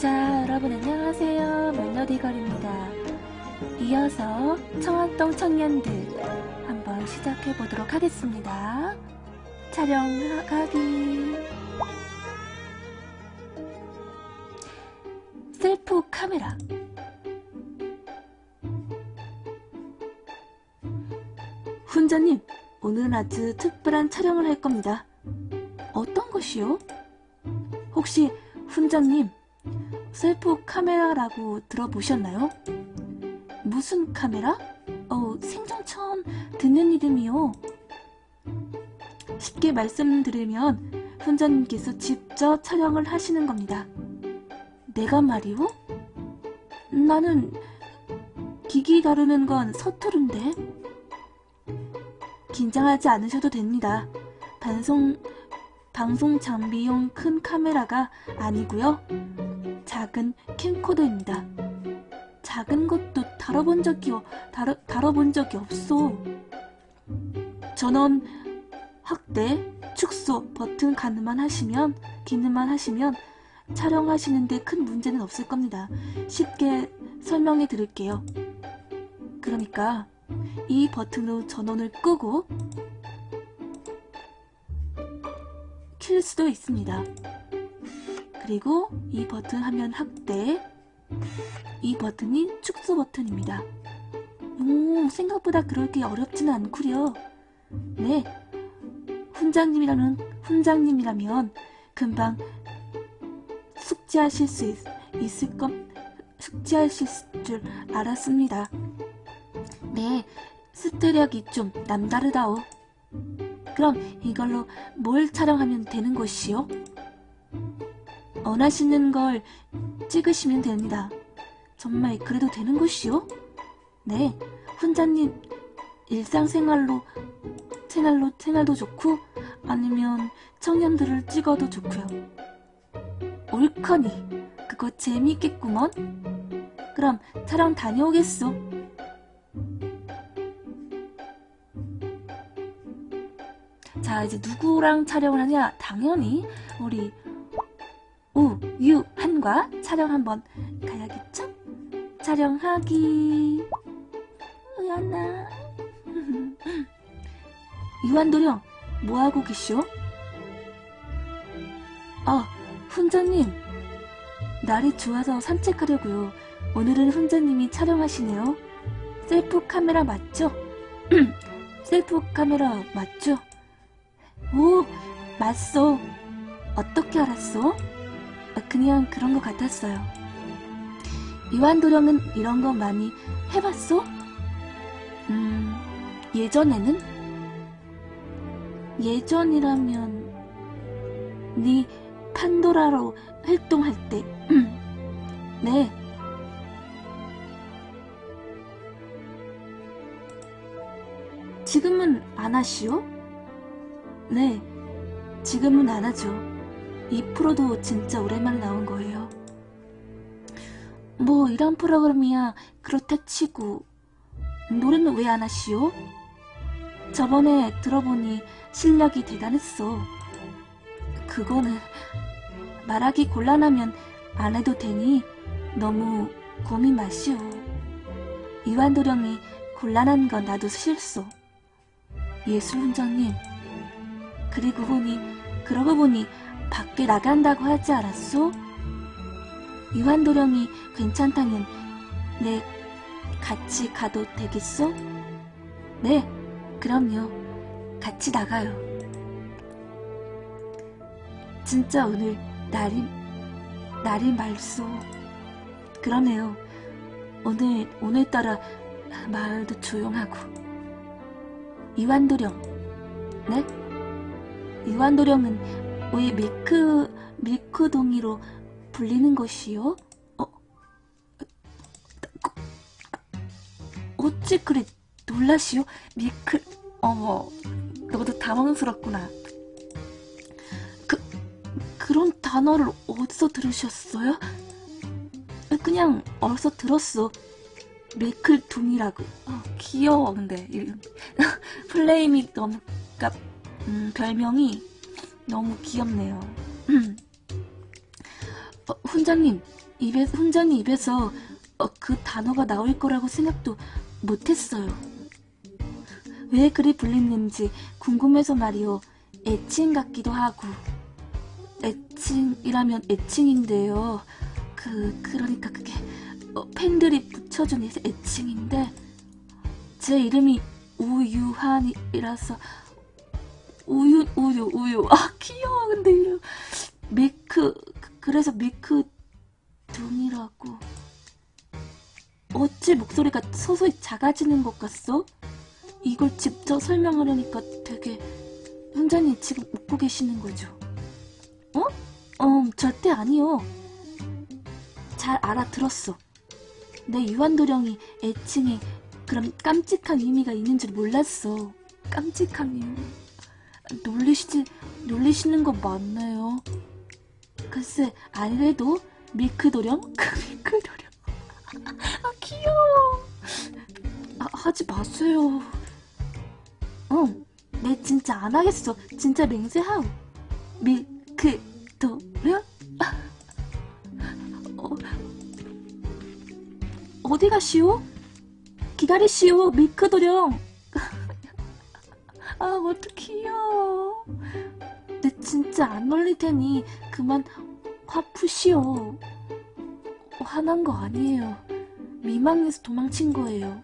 자, 여러분 안녕하세요. 멜로디걸입니다. 이어서 청학동 청년들 한번 시작해 보도록 하겠습니다. 촬영하기 셀프 카메라 훈자님, 오늘은 아주 특별한 촬영을 할 겁니다. 어떤 것이요? 혹시 훈자님, 셀프 카메라라고 들어보셨나요? 무슨 카메라? 어, 생전 처음 듣는 이름이요. 쉽게 말씀드리면 훈자님께서 직접 촬영을 하시는 겁니다. 내가 말이요? 나는 기기 다루는 건 서투른데. 긴장하지 않으셔도 됩니다. 방송, 방송 장비용 큰 카메라가 아니고요. 작은 캠코더입니다. 작은 것도 다뤄본 적이, 다뤄, 다뤄본 적이 없어. 전원, 확대, 축소 버튼 가능만 하시면, 기능만 하시면 촬영하시는데 큰 문제는 없을 겁니다. 쉽게 설명해 드릴게요. 그러니까 이 버튼으로 전원을 끄고 킬 수도 있습니다. 그리고 이 버튼 화면 확대 이 버튼이 축소 버튼입니다. 오, 생각보다 그렇게 어렵지는 않구려. 네, 훈장님이라는 훈장님이라면 금방 숙지하실 수 있, 있을 것 숙지하실 줄 알았습니다. 네, 스트력이 좀 남다르다오. 그럼 이걸로 뭘 촬영하면 되는 것이요? 원하시는 걸 찍으시면 됩니다. 정말 그래도 되는 것이요? 네, 훈자님 일상생활로 생활로 생활도 좋고 아니면 청년들을 찍어도 좋고요. 옳거니 그거 재미있겠구먼. 그럼 촬영 다녀오겠소. 자 이제 누구랑 촬영을 하냐? 당연히 우리 우유한과 촬영 한번 가야겠죠? 촬영하기 우연아 유한도령 뭐하고 계시오? 아 훈자님 날이 좋아서 산책하려고요 오늘은 훈자님이 촬영하시네요 셀프 카메라 맞죠? 셀프 카메라 맞죠? 오 맞소 어떻게 알았어? 그냥 그런 것 같았어요. 유한도령은 이런 거 많이 해봤어? 음, 예전에는? 예전이라면, 네 판도라로 활동할 때, 네. 지금은 안 하시오? 네, 지금은 안 하죠. 이 프로도 진짜 오랜만에 나온 거예요. 뭐 이런 프로그램이야 그렇다 치고 노래는 왜 안 하시오? 저번에 들어보니 실력이 대단했어. 그거는 말하기 곤란하면 안 해도 되니 너무 고민 마시오. 이완도령이 곤란한 건 나도 싫소. 예술훈장님. 그리고 보니 그러고 보니 밖에 나간다고 하지 않았소? 유한도령이 괜찮다면 내 같이 가도 되겠소? 네, 그럼요. 같이 나가요. 진짜 오늘 날이, 날이 맑소. 그러네요. 오늘, 오늘따라 마을도 조용하고. 이완도령. 네? 이완도령은 왜 밀크, 밀크동이로 불리는 것이요? 어? 어찌 그리 놀라시오? 밀크, 어머, 너도 당황스럽구나. 그, 그런 단어를 어디서 들으셨어요? 그냥 어디서 들었어. 밀크둥이라고. 어, 귀여워, 근데. 플레임이 너무, 그니까, 음, 별명이 너무 귀엽네요. 어, 훈장님, 입에, 훈장님 입에서 어, 그 단어가 나올 거라고 생각도 못했어요. 왜 그리 불리는지 궁금해서 말이요. 애칭 같기도 하고. 애칭이라면 애칭인데요. 그, 그러니까 그게 어, 팬들이 붙여준 애- 애칭인데, 제 이름이 우유한이라서, 우유, 우유, 우유. 아, 귀여워. 근데 이름. 밀크, 그- 그래서 밀크 둥이라고. 어찌 목소리가 서서히 작아지는 것 같소? 이걸 직접 설명하려니까 되게 훈장님 지금 웃고 계시는 거죠? 어? 어, 절대 아니요. 잘 알아들었어. 내 유한도령이 애칭에 그런 깜찍한 의미가 있는 줄 몰랐어. 깜찍한 의미. 놀리시지, 놀리시는 거 맞나요? 글쎄, 아니래도 밀크도령? 그 밀크도령. 아, 귀여워. 아, 하지 마세요. 응, 내 진짜 안 하겠어. 진짜 맹세하오. 밀크도령? 어, 어디 가시오? 기다리시오, 밀크도령. 아, 어떡해요. 내 진짜 안 놀릴 테니 그만 화 푸시오. 화난 거 아니에요. 미망에서 도망친 거예요.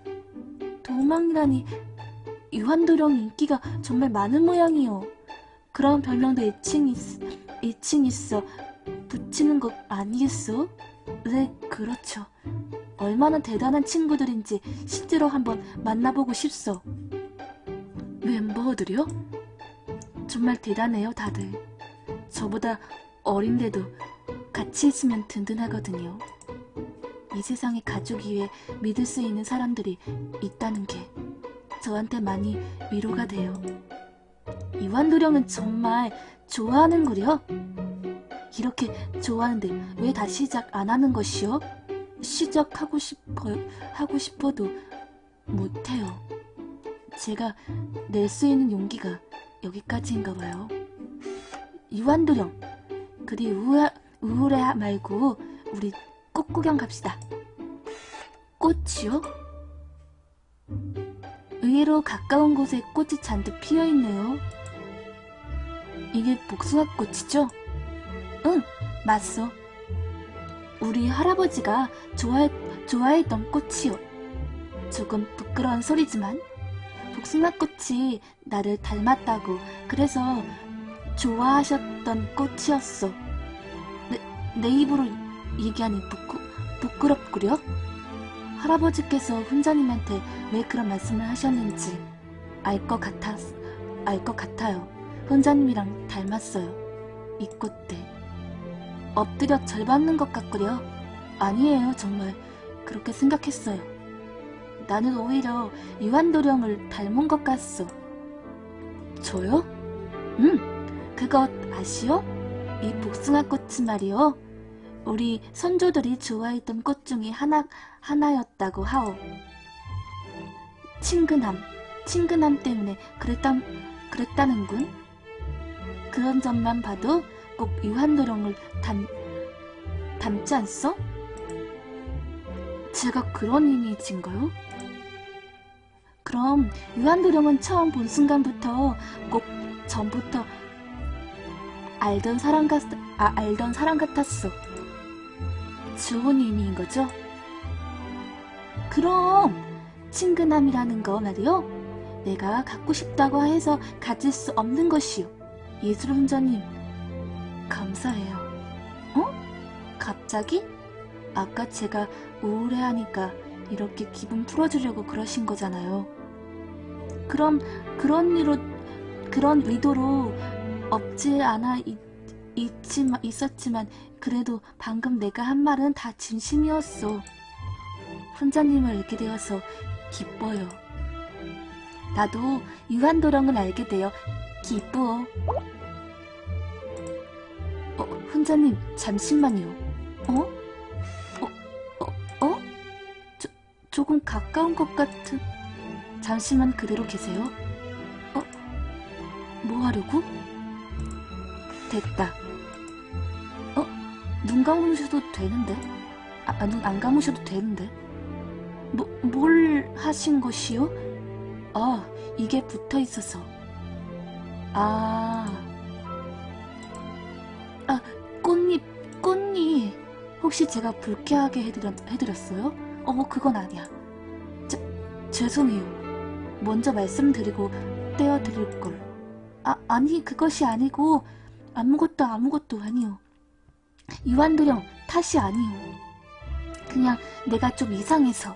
도망이라니 유한도령 인기가 정말 많은 모양이요. 그런 별명도 애칭 있, 애칭 있어 붙이는 것 아니겠어? 네, 그렇죠. 얼마나 대단한 친구들인지 실제로 한번 만나보고 싶소. 멤버들이요? 정말 대단해요, 다들. 저보다 어린데도 같이 있으면 든든하거든요. 이 세상에 가족 이외에 믿을 수 있는 사람들이 있다는 게 저한테 많이 위로가 돼요. 이완도령은 정말 좋아하는구려? 이렇게 좋아하는데 왜 다 시작 안 하는 것이요? 시작하고 싶어 하고 싶어도 못해요. 제가 낼 수 있는 용기가 여기까지인가 봐요. 이완도령, 그리 우울해, 우울해 말고 우리 꽃 구경 갑시다. 꽃이요? 의외로 가까운 곳에 꽃이 잔뜩 피어 있네요. 이게 복숭아꽃이죠? 응, 맞소. 우리 할아버지가 좋아했, 좋아했던 꽃이요. 조금 부끄러운 소리지만 복숭아꽃이 나를 닮았다고 그래서 좋아하셨던 꽃이었어. 내, 내 입으로 얘기하니 부끄, 부끄럽구려? 할아버지께서 훈자님한테 왜 그런 말씀을 하셨는지 알 것 같았, 알것 같아요. 훈자님이랑 닮았어요. 이 꽃들. 엎드려 절 받는 것 같구려. 아니에요, 정말. 그렇게 생각했어요. 나는 오히려 유한도령을 닮은 것 같소. 저요? 응, 그것 아시오? 이 복숭아꽃은 말이요. 우리 선조들이 좋아했던 꽃 중에 하나, 하나였다고 하오. 친근함, 친근함 때문에 그랬다, 그랬다는군. 그런 점만 봐도 꼭 유한도령을 닮, 닮지 않소? 제가 그런 이미지인가요? 그럼 유한도령은 처음 본 순간부터 꼭 전부터 알던 사람 같, 아, 알던 사람 같았어. 의미인 거죠? 그럼 친근함이라는 거 말이요. 내가 갖고 싶다고 해서 가질 수 없는 것이요. 예술 훈자님, 감사해요. 어? 갑자기? 아까 제가 우울해하니까 이렇게 기분 풀어주려고 그러신 거잖아요. 그럼 그런 이로 그런 의도로 없지 않아 있, 있지만, 있었지만 그래도 방금 내가 한 말은 다 진심이었어. 훈자님을 알게 되어서 기뻐요. 나도 유한도령을 알게 되어 기뻐. 어, 훈자님, 잠시만요. 어? 어, 어, 어? 조, 조금 가까운 것 같은... 잠시만 그대로 계세요. 어? 뭐 하려고? 됐다. 어? 누, 눈 감으셔도 되는데? 아, 눈 안 감으셔도 되는데? 뭐, 뭘 하신 것이요? 아, 이게 붙어 있어서. 아. 아, 꽃잎, 꽃잎. 혹시 제가 불쾌하게 해드렸, 해드렸어요? 어, 그건 아니야. 저, 죄송해요. 먼저 말씀드리고 떼어드릴 걸. 아, 아니, 그것이 아니고, 아무것도 아무것도 아니요. 유한도령 탓이 아니요. 그냥 내가 좀 이상해서.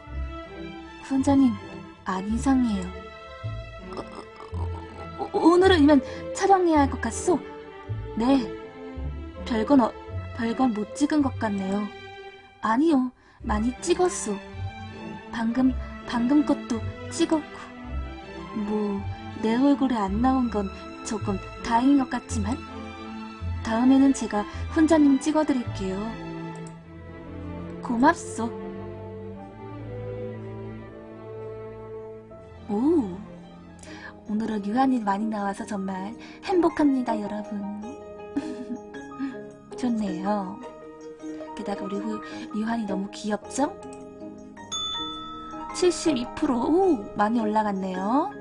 훈자님, 안 이상해요. 어, 어, 오늘은 촬영해야 할 것 같소? 네. 별건, 어, 별건 못 찍은 것 같네요. 아니요, 많이 찍었소. 방금, 방금 것도 찍었고. 뭐, 내 얼굴에 안 나온 건 조금 다행인 것 같지만. 다음에는 제가 훈자님 찍어드릴게요. 고맙소. 오, 오늘은 유한이 많이 나와서 정말 행복합니다, 여러분. 좋네요. 게다가 우리 후, 유한이 너무 귀엽죠? 72%, 오, 많이 올라갔네요.